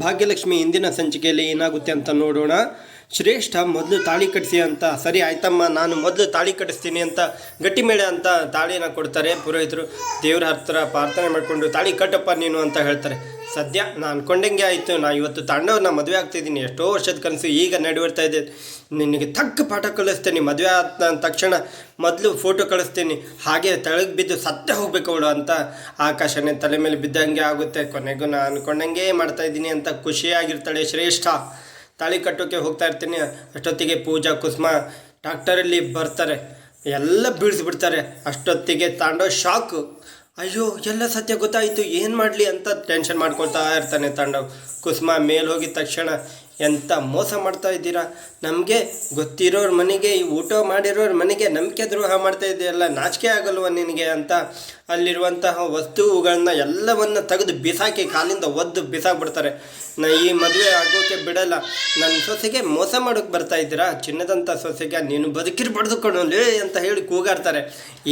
ಭಾಗ್ಯಲಕ್ಷ್ಮಿ ಇಂದಿನ ಸಂಚಿಕೆಯಲ್ಲಿ ಏನಾಗುತ್ತೆ ಅಂತ ನೋಡೋಣ. ಶ್ರೇಷ್ಠ ಮೊದಲು ತಾಳಿ ಕಟ್ಸಿ ಅಂತ. ಸರಿ, ಆಯ್ತಮ್ಮ, ನಾನು ಮೊದಲು ತಾಳಿ ಕಟ್ಟಿಸ್ತೀನಿ ಅಂತ ಗಟ್ಟಿ ಮೇಳ ಅಂತ ತಾಳಿನ ಕೊಡ್ತಾರೆ ಪುರೋಹಿತರು. ದೇವ್ರ ಹತ್ರ ಪ್ರಾರ್ಥನೆ ಮಾಡಿಕೊಂಡು ತಾಳಿ ಕಟ್ಟಪ್ಪ ನೀನು ಅಂತ ಹೇಳ್ತಾರೆ. ಸದ್ಯ ನಾನು ಅನ್ಕೊಂಡಂಗೆ ಆಯಿತು. ನಾನು ಇವತ್ತು ತಾಂಡವ್ರನ್ನ ಮದುವೆ ಆಗ್ತಿದ್ದೀನಿ. ಎಷ್ಟೋ ವರ್ಷದ ಕನಸು ಈಗ ನಡೆಯುತ್ತಾ ಇದೆ. ನಿನಗೆ ತಕ್ಕ ಪಾಠ ಕಳಿಸ್ತೇನೆ ಮದುವೆ ಆದ ತಕ್ಷಣ ಮೊದಲು ಫೋಟೋ ಕಳಿಸ್ತೀನಿ. ಹಾಗೆ ತೆಳಗೆ ಬಿದ್ದು ಸತ್ತೇ ಹೋಗ್ಬೇಕು ಅವಳು ಅಂತ ಆಕಾಶನೇ ತಲೆ ಮೇಲೆ ಬಿದ್ದಂಗೆ ಆಗುತ್ತೆ. ಕೊನೆಗೂ ನಾನು ಅನ್ಕೊಂಡಂಗೆ ಮಾಡ್ತಾ ಇದ್ದೀನಿ ಅಂತ ಖುಷಿಯಾಗಿರ್ತಾಳೆ ಶ್ರೇಷ್ಠ. ತಾಳಿ ಕಟ್ಟೋಕ್ಕೆ ಹೋಗ್ತಾ ಇರ್ತೀನಿ. ಅಷ್ಟೊತ್ತಿಗೆ ಪೂಜಾ, ಕುಸುಮ ಡಾಕ್ಟರಲ್ಲಿ ಬರ್ತಾರೆ. ಎಲ್ಲ ಬೀಳಿಸ್ಬಿಡ್ತಾರೆ. ಅಷ್ಟೊತ್ತಿಗೆ ತಾಂಡೋ ಶಾಕು ಅಯ್ಯೋ, ಎಲ್ಲ ಸತ್ಯ ಗೊತ್ತಾಯಿತು. ಏನು ಮಾಡಲಿ ಅಂತ ಟೆನ್ಷನ್ ಮಾಡ್ಕೊಳ್ತಾ ಇರ್ತಾನೆ ತಾಂಡವ್ ಕುಸುಮ ಮೇಲೆ ಹೋಗಿದ ತಕ್ಷಣ ಎಂಥ ಮೋಸ ಮಾಡ್ತಾ ಇದ್ದೀರಾ? ನಮಗೆ ಗೊತ್ತಿರೋರ ಮನೆಗೆ, ಈ ಊಟ ಮಾಡಿರೋರ ಮನೆಗೆ ನಂಬಿಕೆ ದ್ರೋಹ ಮಾಡ್ತಾ ಇದೆಯಲ್ಲ, ನಾಚಿಕೆ ಆಗಲ್ವ ನಿನಗೆ? ಅಂತ ಅಲ್ಲಿರುವಂತಹ ವಸ್ತುಗಳನ್ನ ಎಲ್ಲವನ್ನ ತೆಗೆದು ಬಿಸಾಕಿ ಕಾಲಿಂದ ಒದ್ದು ಬಿಸಾಕ್ಬಿಡ್ತಾರೆ. ನಾ ಈ ಮದುವೆ ಆಗೋಕೆ ಬಿಡಲ್ಲ. ನನ್ನ ಸೊಸೆಗೆ ಮೋಸ ಮಾಡೋಕೆ ಬರ್ತಾ ಇದ್ದೀರಾ? ಚಿನ್ನದಂಥ ಸೊಸೆಗೆ ನೀನು ಬದುಕಿರ್ಬಾರ್ದು ಲೇ ಅಂತ ಹೇಳಿ ಕೂಗಾಡ್ತಾರೆ.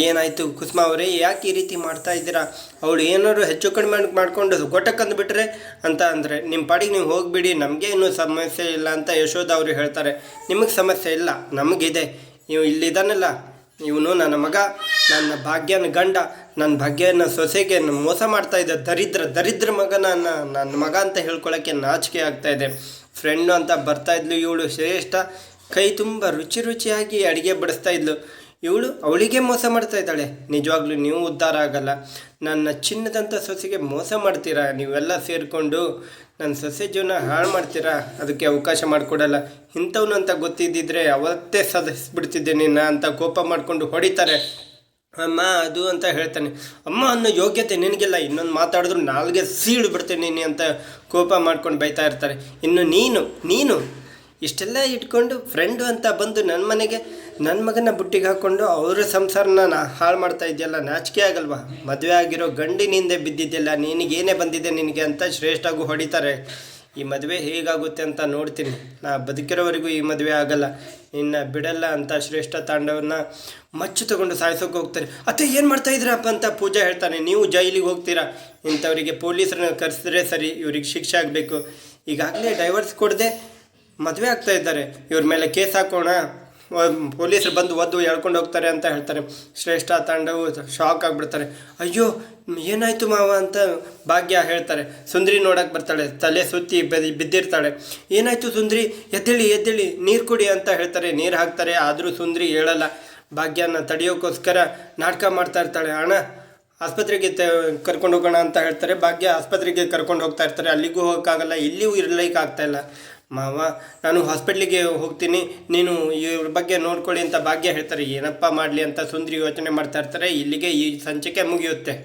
ಏನಾಯಿತು ಕುಸುಮ ಅವರೇ? ಯಾಕೆ ಈ ರೀತಿ ಮಾಡ್ತಾ ಇದ್ದೀರಾ? ಅವಳು ಏನಾದ್ರು ಹೆಚ್ಚು ಕಡಿಮೆ ಮಾಡಿಕೊಂಡು ಗೊಟ್ಟಕ್ಕಂದು ಬಿಟ್ಟರೆ ಅಂತ ಅಂದರೆ ನಿಮ್ಮ ಪಾಡಿಗೆ ನೀವು ಹೋಗಿಬಿಡಿ, ನಮಗೆ ಇನ್ನೂ ಸಮಸ್ಯೆ ಇಲ್ಲ ಅಂತ ಯಶೋಧ ಅವರು ಹೇಳ್ತಾರೆ. ನಿಮಗೆ ಸಮಸ್ಯೆ ಇಲ್ಲ, ನಮಗಿದೆ. ನೀವು ಇಲ್ಲಿದ್ದಾನಲ್ಲ, ಇವನು ನನ್ನ ಮಗ. ನನ್ನ ಭಾಗ್ಯನ ಗಂಡ, ನನ್ನ ಭಾಗ್ಯನ ಸೊಸೆಗೆ ಮೋಸ ಮಾಡ್ತಾ ಇದ್ದ ದರಿದ್ರ ದರಿದ್ರ ಮಗನ ನನ್ನ ಮಗ ಅಂತ ಹೇಳ್ಕೊಳ್ಳೋಕ್ಕೆ ನಾಚಿಕೆ ಆಗ್ತಾ ಇದೆ. ಫ್ರೆಂಡು ಅಂತ ಬರ್ತಾ ಇದ್ಲು, ಇವಳು ಶ್ರೇಷ್ಠ. ಕೈ ತುಂಬ ರುಚಿ ರುಚಿಯಾಗಿ ಅಡುಗೆ ಬಡಿಸ್ತಾ ಇದ್ಲು. ಇವಳು ಅವಳಿಗೆ ಮೋಸ ಮಾಡ್ತಾ ಇದ್ದಾಳೆ. ನಿಜವಾಗ್ಲೂ ನೀವು ಉದ್ಧಾರ ಆಗಲ್ಲ. ನನ್ನ ಚಿನ್ನದಂಥ ಸೊಸೆಗೆ ಮೋಸ ಮಾಡ್ತೀರಾ? ನೀವೆಲ್ಲ ಸೇರಿಕೊಂಡು ನನ್ನ ಸೊಸೆ ಜೀವನ ಹಾಳು ಮಾಡ್ತೀರಾ? ಅದಕ್ಕೆ ಅವಕಾಶ ಮಾಡಿಕೊಡಲ್ಲ. ಇಂಥವ್ನು ಅಂತ ಗೊತ್ತಿದ್ದಿದ್ರೆ ಅವತ್ತೇ ಸದಸ್ಬಿಡ್ತಿದ್ದೆ ನಿನ್ನ ಅಂತ ಕೋಪ ಮಾಡಿಕೊಂಡು ಹೊಡಿತಾರೆ. ಅಮ್ಮ, ಅದು ಅಂತ ಹೇಳ್ತಾನೆ. ಅಮ್ಮ ಅನ್ನೋ ಯೋಗ್ಯತೆ ನಿನಗಿಲ್ಲ. ಇನ್ನೊಂದು ಮಾತಾಡಿದ್ರು ನಾಲ್ಗೆ ಸೀಳು ಬಿಡ್ತೇನೆ ನೀನು ಅಂತ ಕೋಪ ಮಾಡ್ಕೊಂಡು ಬೈತಾ ಇರ್ತಾರೆ. ಇನ್ನು ನೀನು ನೀನು ಇಷ್ಟೆಲ್ಲ ಇಟ್ಕೊಂಡು ಫ್ರೆಂಡು ಅಂತ ಬಂದು ನನ್ನ ಮನೆಗೆ ನನ್ನ ಮಗನ ಬುಟ್ಟಿಗೆ ಹಾಕ್ಕೊಂಡು ಅವರ ಸಂಸಾರನ ನಾ ಹಾಳು ಮಾಡ್ತಾ ಇದೆಯಲ್ಲ, ನಾಚಿಕೆ ಆಗಲ್ವಾ? ಮದುವೆ ಆಗಿರೋ ಗಂಡಿನಿಂದ ಬಿದ್ದಿದ್ದೆಲ್ಲ ನಿನಗೇನೇ ಬಂದಿದೆ ನಿನಗೆ ಅಂತ ಶ್ರೇಷ್ಠಾಗೂ ಹೊಡಿತಾರೆ. ಈ ಮದುವೆ ಹೇಗಾಗುತ್ತೆ ಅಂತ ನೋಡ್ತೀನಿ. ನಾ ಬದುಕಿರೋವರೆಗೂ ಈ ಮದುವೆ ಆಗಲ್ಲ. ನಿನ್ನ ಬಿಡಲ್ಲ ಅಂತ ಶ್ರೇಷ್ಠ ತಾಂಡವನ್ನ ಮಚ್ಚು ತಗೊಂಡು ಸಾಯಿಸೋಕೆ ಹೋಗ್ತಾರೆ. ಅತ್ತೆ, ಏನು ಮಾಡ್ತಾ ಇದ್ರಪ್ಪ ಅಂತ ಪೂಜಾ ಹೇಳ್ತಾನೆ. ನೀವು ಜೈಲಿಗೆ ಹೋಗ್ತೀರಾ? ಇಂಥವರಿಗೆ ಪೊಲೀಸರನ್ನ ಕರೆಸಿದ್ರೆ ಸರಿ, ಇವ್ರಿಗೆ ಶಿಕ್ಷೆ ಆಗಬೇಕು. ಈಗಾಗಲೇ ಡೈವರ್ಸ್ ಕೊಡದೆ ಮದುವೆ ಆಗ್ತಾ ಇದ್ದಾರೆ. ಇವ್ರ ಮೇಲೆ ಕೇಸ್ ಹಾಕೋಣ. ಪೊಲೀಸರು ಬಂದು ಒದ್ದು ಎಳ್ಕೊಂಡು ಹೋಗ್ತಾರೆ ಅಂತ ಹೇಳ್ತಾರೆ. ಶ್ರೇಷ್ಠ ತಾಂಡವು ಶಾಕ್ ಆಗಿಬಿಡ್ತಾರೆ. ಅಯ್ಯೋ, ಏನಾಯಿತು ಮಾವ ಅಂತ ಭಾಗ್ಯ ಹೇಳ್ತಾರೆ. ಸುಂದ್ರಿ ನೋಡಕ್ಕೆ ಬರ್ತಾಳೆ. ತಲೆ ಸುತ್ತಿ ಬೆದಿ ಬಿದ್ದಿರ್ತಾಳೆ. ಏನಾಯಿತು ಸುಂದ್ರಿ? ಎದ್ದೇಳಿ ಎದ್ದೇಳಿ, ನೀರು ಕುಡಿ ಅಂತ ಹೇಳ್ತಾರೆ. ನೀರು ಹಾಕ್ತಾರೆ. ಆದರೂ ಸುಂದ್ರಿ ಹೇಳಲ್ಲ. ಭಾಗ್ಯನ ತಡೆಯೋಕ್ಕೋಸ್ಕರ ನಾಟಕ ಮಾಡ್ತಾ ಇರ್ತಾಳೆ. ಅಣ್ಣ, ಆಸ್ಪತ್ರೆಗೆ ತ, ಕರ್ಕೊಂಡು ಹೋಗೋಣ ಅಂತ ಹೇಳ್ತಾರೆ. ಭಾಗ್ಯ ಆಸ್ಪತ್ರೆಗೆ ಕರ್ಕೊಂಡು ಹೋಗ್ತಾ ಇರ್ತಾರೆ. ಅಲ್ಲಿಗೂ ಹೋಗೋಕ್ಕಾಗಲ್ಲ. ಇಲ್ಲಿಯೂ ಇರಲಿಕ್ಕೆ ಆಗ್ತಾ ಇಲ್ಲ. ಮಾವ, ನಾನು ಹಾಸ್ಪಿಟ್ಲಿಗೆ ಹೋಗ್ತೀನಿ, ನೀನು ಇವ್ರ ಬಗ್ಗೆ ನೋಡ್ಕೊಳ್ಳಿ ಅಂತ ಭಾಗ್ಯ ಹೇಳ್ತಾರೆ, ಏನಪ್ಪ ಮಾಡಲಿ ಅಂತ ಸುಂದರಿ ಯೋಚನೆ ಮಾಡ್ತಾ ಇರ್ತಾರೆ, ಇಲ್ಲಿಗೆ ಈ ಸಂಚಿಕೆ ಮುಗಿಯುತ್ತೆ.